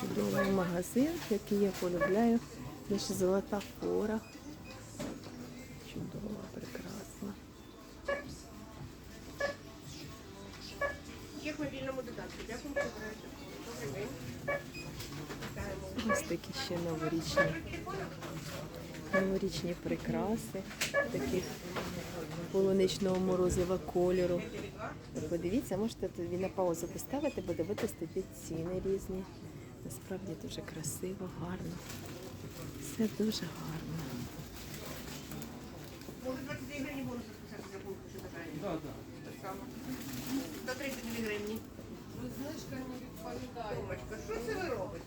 Чудовий магазин, який я полюбляю. Ще золота фора. Чудово, прекрасно. Є в мобільному додатку. Дякую, що берете. Добрий день. Ось такі ще новорічні. Новорічні прикраси, таких полуничного морозива кольору. Подивіться, можете на паузу поставити, подивитись тоді ціни різні. Насправді дуже красиво, гарно. Все дуже гарно. Може 22 гривні бонус записати за пункту, що така? Так, так. 132 гривні. Знижка не відповідає. Томочка, що це ви робите?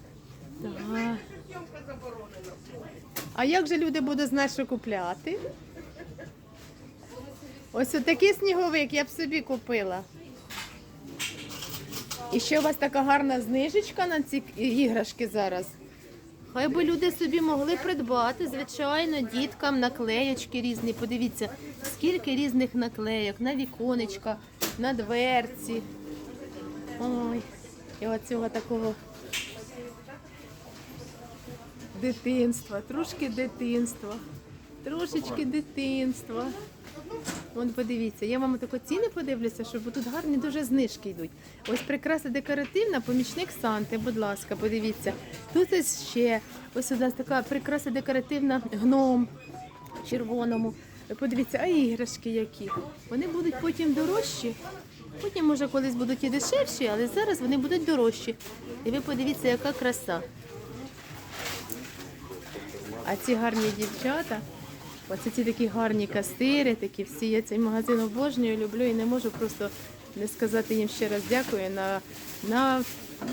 Так. Зйомка заборонена. А як же люди будуть знати, що купляти? Ось такий сніговик я б собі купила. І ще у вас така гарна знижечка на ці іграшки зараз. Хай би люди собі могли придбати, звичайно, діткам наклеєчки різні. Подивіться, скільки різних наклейок на віконечка, на дверці. Ой, і оцього такого дитинства, трошки дитинства, трошечки дитинства. Вон подивіться, я вам тако ціни подивлюся, що тут гарні дуже знижки йдуть. Ось прикраса декоративна, помічник Санти, будь ласка, подивіться. Тут ще ось у нас така прикраса декоративна гном червоному. Подивіться, а іграшки які. Вони будуть потім дорожчі. Потім, може, колись будуть і дешевші, але зараз вони будуть дорожчі. І ви подивіться, яка краса. А ці гарні дівчата, оце ці такі гарні кастири, такі всі. Я цей магазин обожнюю, люблю і не можу просто не сказати їм ще раз дякую на, на,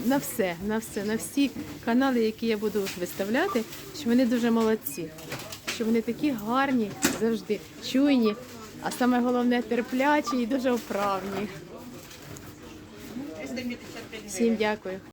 на все, на все, на всі канали, які я буду виставляти, що вони дуже молодці, що вони такі гарні завжди, чуйні, а саме головне терплячі і дуже вправні. Всім дякую.